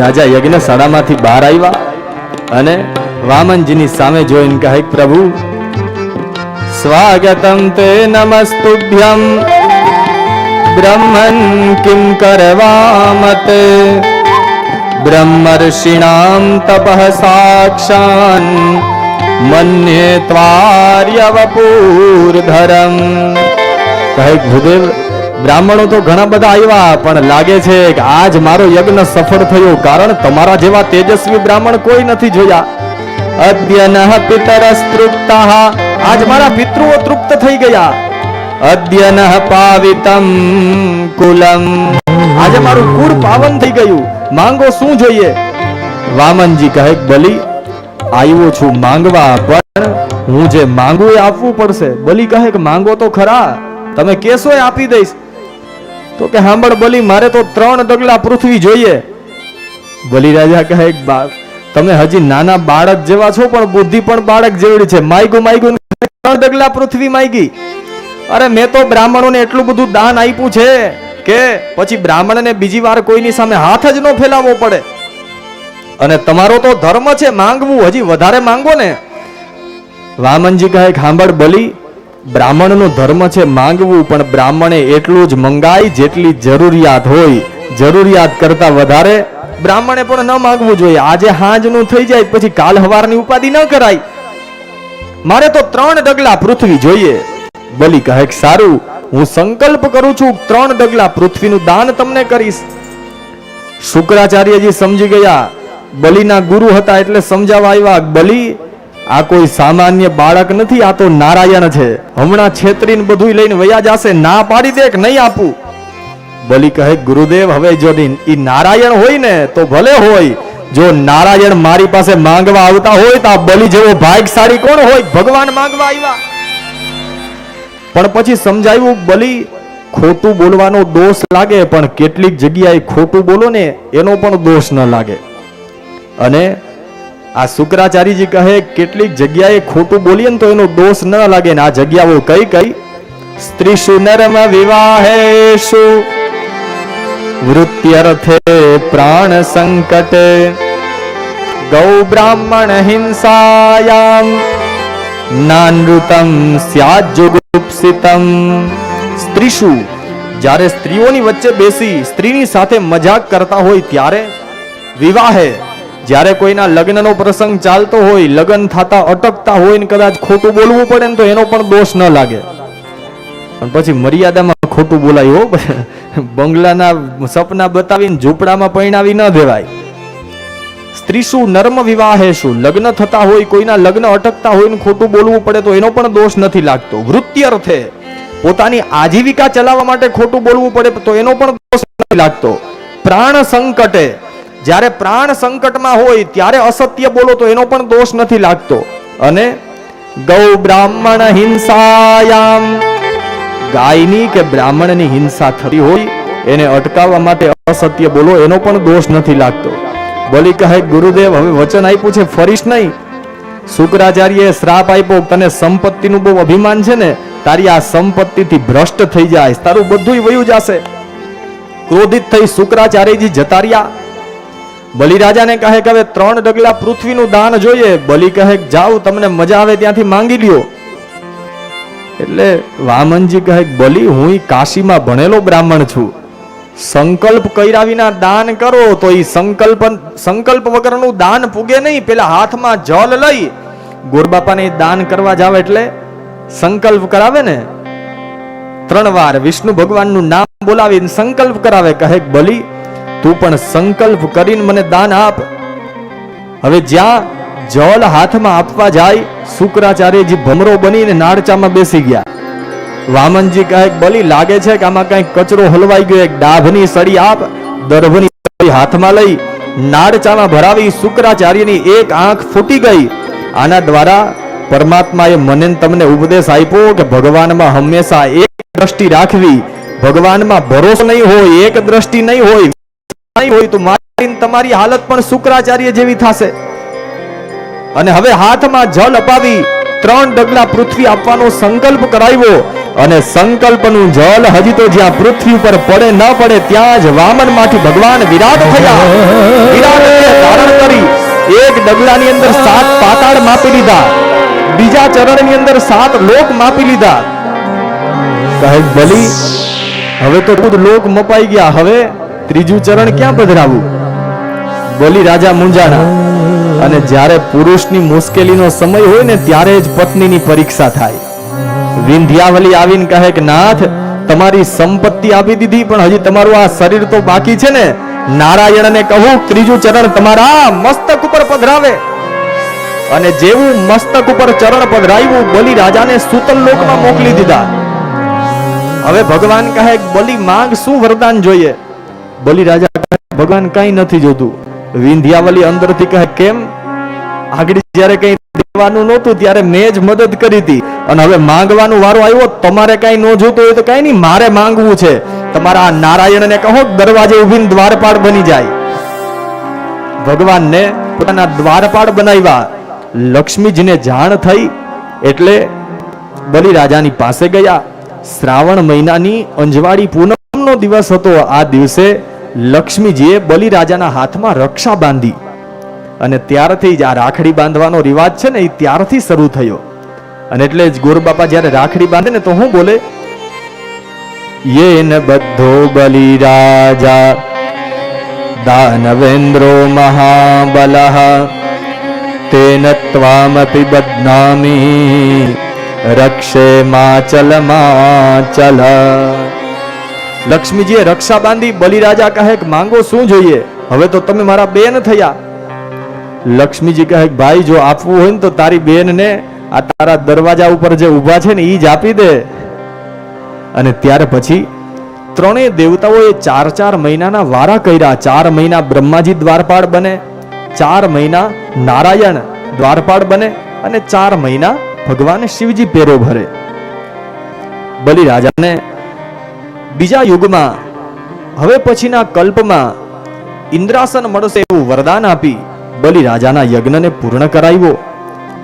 રાજા યજ્ઞશાળામાંથી બહાર આવ્યા અને વામનજીની સામે જોઈને કહે, પ્રભુ, સ્વાગતમ તે નમસ્તુભ્યમ. બ્રહ્મન કિમ કરવામતે? બ્રહ્મર્ષિણામ તપઃ સાક્ષાન મન્યે ત્વાર્યવપૂર્ધરમ. કહે ભૂદેવ બ્રાહ્મણો તો ઘણા બધા આવ્યા, પણ લાગે છે કે આજ મારો યજ્ઞ સફળ થયો, કારણ તમારા જેવા તેજસ્વી બ્રાહ્મણ કોઈ નથી જોયા. અદ્યનઃ પિતરસ્તૃપ્તાઃ, આજ મારા પિતૃઓ તૃપ્ત થઈ ગયા. અદ્યનઃ પાવિતમ કુલમ. આજે મારું કુળ પાવન થઈ ગયું. માંગો શું જોઈએ? વામનજી કહે, બલી, આવ્યો છું માંગવા, પણ હું જે માંગુ એ આપવું પડશે. બલી કહે કે, માંગો તો ખરા. તમે એ આપી દઈશ. તો કે સાંભળ બોલી, મારે તો ત્રણ ડગલા પૃથ્વી જોઈએ. બલી રાજા કહે તમે હજી નાના બાળક જેવા છો, પણ બુદ્ધિ પણ બાળક જેવડી છે. માયગું માયગું, ત્રણ ડગલા પૃથ્વી માયગી. અરે, મેં તો બ્રાહ્મણોને એટલું બધું દાન આપ્યું છે કે પછી બ્રાહ્મણને બીજી વાર કોઈની સામે હાથ જ ન ફેલાવવો પડે. અને તમારો તો ધર્મ છે, માંગવું, હજી વધારે માંગો ને. વામનજી કહે ખાંભળ બલી બ્રાહ્મણનો ધર્મ છે માંગવું, પણ બ્રાહ્મણે એટલું જ મંગાય જેટલી જરૂરિયાત હોય. જરૂરિયાત કરતા વધારે બ્રાહ્મણે પણ ન માંગવું જોઈએ. આજે હાંજનું થઈ જાય, પછી કાલ હવારની ઉપાધિ ન કરાય. મારે તો ત્રણ ડગલા પૃથ્વી જોઈએ. બલી કહે સારું, હું સંકલ્પ કરું છું, ત્રણ ડગલા પૃથ્વીનું દાન તમને કરીશ. શુક્રાચાર્યજી સમજી ગયા. બલિના ગુરુ હતા એટલે સમજાવવા આવ્યા બલી આ કોઈ સામાન્ય બાળક નથી, આ તો નારાયણ છે. હમણાં છેતરીને બધું લઈને વયા જશે. ના પાડી દે કે નહીં આપું? બલી કહે, ગુરુદેવ, હવે જો ઈ નારાયણ હોય ને, તો ભલે હોય. જો નારાયણ મારી પાસે માંગવા આવતા હોય તો આ બલી જેવો ભાગશાળી કોણ હોય? ભગવાન માંગવા આવ્યા. પણ પછી સમજાયું, બલી, ખોટું બોલવાનો દોષ લાગે, પણ કેટલીક જગ્યાએ ખોટું બોલો ને, એનો પણ દોષ ન લાગે. અને આ શુક્રાચાર્યજી કહે, કેટલીક જગ્યાએ ખોટું બોલીએ ને તો એનો દોષ ન લાગે ને આ જગ્યાઓ કઈ કઈ? સ્ત્રીશુ નરમ વિવાહેશુ વૃત્યર્થે પ્રાણ સંકટે, ગૌ બ્રાહ્મણ હિંસાયામ, નાનૃતમ સ્યાજુગુપ્સિતમ સ્ત્રીશુ, જ્યારે સ્ત્રીઓની વચ્ચે બેસી સ્ત્રીની સાથે મજાક કરતા હોય ત્યારે વિવાહે જ્યારે કોઈના લગ્નનો પ્રસંગ ચાલતો હોય, લગ્ન થતા અટકતા હોય ને કદાચ ખોટું બોલવું પડે ને તો એનો પણ દોષ ન લાગે. પણ પછી મર્યાદામાં ખોટું બોલાય હો. બંગલાના સપના બતાવીને ઝૂંપડામાં પરિણાવી ન દેવાય. સ્ત્રી શું નર્મ વિવાહે શું? લગ્ન થતા હોય, કોઈના લગ્ન અટકતા હોય ને ખોટું બોલવું પડે તો એનો પણ દોષ નથી લાગતો. વૃત્યર્થે પોતાની આજીવિકા ચલાવવા માટે ખોટું બોલવું પડે તો એનો પણ દોષ નથી લાગતો. પ્રાણ સંકટે જ્યારે પ્રાણ સંકટમાં હોય ત્યારે અસત્ય બોલો તો એનો પણ દોષ નથી લાગતો. અને ગૌ બ્રાહ્મણ હિંસાયામ. ગાયની કે બ્રાહ્મણની હિંસા થતી હોય, એને અટકાવવા માટે અસત્ય બોલો, એનો પણ દોષ નથી લાગતો. બોલી કહે, ગુરુદેવ, હવે વચન આપ્યું છે, ફરીશ નહીં. શુક્રાચાર્યએ શ્રાપ આપ્યો, તને સંપત્તિનું બહુ અભિમાન છે ને, તારી આ સંપત્તિથી ભ્રષ્ટ થઈ જાય, તારું બધું વયું જશે. ક્રોધિત થઈ શુક્રાચાર્યજી જતા રહ્યા બલિરાજાને કહે કે હવે ત્રણ ડગલા પૃથ્વીનું દાન જોઈએ. બલિ કહે જાઓ, તમને મજા આવે ત્યાંથી માંગી લ્યો. એટલે વામનજી કહે બલિ, હું કાશીમાં ભણેલો બ્રાહ્મણ છું. સંકલ્પ કર્યા વિના દાન કરો, તો એ સંકલ્પ સંકલ્પ વગરનું દાન પૂગે નહીં. પેલા હાથમાં જલ લઈ. ગોરબાપાને દાન કરવા જાવ એટલે સંકલ્પ કરાવે ને? ત્રણ વાર વિષ્ણુ ભગવાનનું નામ બોલાવીને સંકલ્પ કરાવે. કહે બલી તું પણ સંકલ્પ કરીને મને દાન આપ. હવે જ્યાં જલ હાથમાં આપવા જાય, શુક્રાચાર્યજી ભમરો બનીને નાડચામાં બેસી ગયા. વામનજી કહે બલી લાગે છે કે આમાં કઈ કચરો હલવાઈ ગયો, એક ડાભની સળી આપ, દર્ભની સળી હાથમાં લઈ, નાડચામાં ભરાવી શુક્રાચાર્યની એક આંખ ફૂટી ગઈ. આના દ્વારા પરમાત્માએ મને તમને ઉપદેશ આપ્યો કે ભગવાનમાં હંમેશા એક દ્રષ્ટિ રાખવી. ભગવાનમાં ભરોસો નહીં હોય, એક દ્રષ્ટિ નહીં હોય નહીં હોય તો મારી તમારી હાલત પણ શુક્રાચાર્ય જેવી થશે. અને હવે હાથમાં જળ અપાવી ત્રણ ડગલા પૃથ્વી આપવાનો સંકલ્પ કરાવ્યો અને સંકલ્પનું જળ હજી તો જ્યાં પૃથ્વી ઉપર પડે ન પડે ત્યાં જ વામનમાંથી ભગવાન વિરાટ થયા. વિરાટ ડગલાની અંદર સાત પાતાળ માપી લીધા. બીજા ચરણની અંદર સાત લોક માપી લીધા. સાહેબ બલી હવે તો ખુદ લોક મપાઈ ગયા. હવે ત્રીજું ચરણ ક્યાં પધરાવું? બોલી, રાજા મુંજાણા અને જ્યારે પુરુષની મુશ્કેલીનો સમય હોય ને, ત્યારે જ પત્નીની પરીક્ષા થાય. વિંધ્યાવલી આવીને કહે કે, નાથ, તમારી સંપત્તિ આપી દીધી, પણ હજી તમારું આ શરીર તો બાકી છે ને. નારાયણને કહું, ત્રીજું ચરણ તમારા મસ્તક ઉપર પધરાવે. અને જેવું મસ્તક ઉપર ચરણ પધરાવ્યું, બલિ, રાજાને સૂતલ લોકમાં મોકલી દીધા. હવે ભગવાન કહે, બલિ, માંગ શું વરદાન જોઈએ? બલિ રાજા ભગવાન કઈ નથી જોતું. વિંધ્યાવલી અંદરથી કહે, કેમ? આગળ જ્યારે કઈ દેવાનું નહોતું ત્યારે મેં જ મદદ કરી હતી. અને હવે માંગવાનું વારો આવ્યો, તમારે કઈ ન જોતું હોય તો કઈ નહીં, મારે માંગવું છે. તમારા નારાયણને કહો, દરવાજે ઉભીને દ્વારપાળ બની જાય. ભગવાનને પોતાના દ્વારપાળ બનાવ્યા. લક્ષ્મીજીને જાણ થઈ, એટલે બલિરાજાની પાસે ગયા. શ્રાવણ મહિનાની અંજવાળી પૂનમનો દિવસ હતો. આ દિવસે લક્ષ્મીજીએ બલિરાજાના હાથમાં રક્ષા બાંધી અને ત્યારથી જ આ રાખડી બાંધવાનો રિવાજ છે ને એ ત્યારથી શરૂ થયો. અને એટલે જ ગોરબાપા જ્યારે રાખડી બાંધે ને તો હું બોલે, યેન બધો બલિરાજા, દાનવેન્દ્રો મહાબલઃ તેન ત્વામપી બદનામી, રક્ષે માચલ માચલ. લક્ષ્મીજીએ રક્ષા બાંધી બલિરાજા કહે કે, માંગો શું જોઈએ? હવે તો તમે મારા બેન થયા. લક્ષ્મીજી કહે ભાઈ, જો આપવું હોય ને તો તારી બેનને આ તારા દરવાજા ઉપર જે ઊભા છે ને એ જ આપી દે. અને ત્યાર પછી ત્રણેય દેવતાઓએ ચાર ચાર મહિનાના વારા કર્યા. ચાર મહિના બ્રહ્માજી દ્વારપાળ બને, ચાર મહિના નારાયણ દ્વારપાળ બને અને ચાર મહિના ભગવાન શિવજી પેરો ભરે. બલિરાજાને બીજા યુગમાં હવે પછીના કલ્પમાં ઇન્દ્રાસન મળશે એવું વરદાન આપી બલિ રાજાના યજ્ઞને પૂર્ણ કરાવ્યો.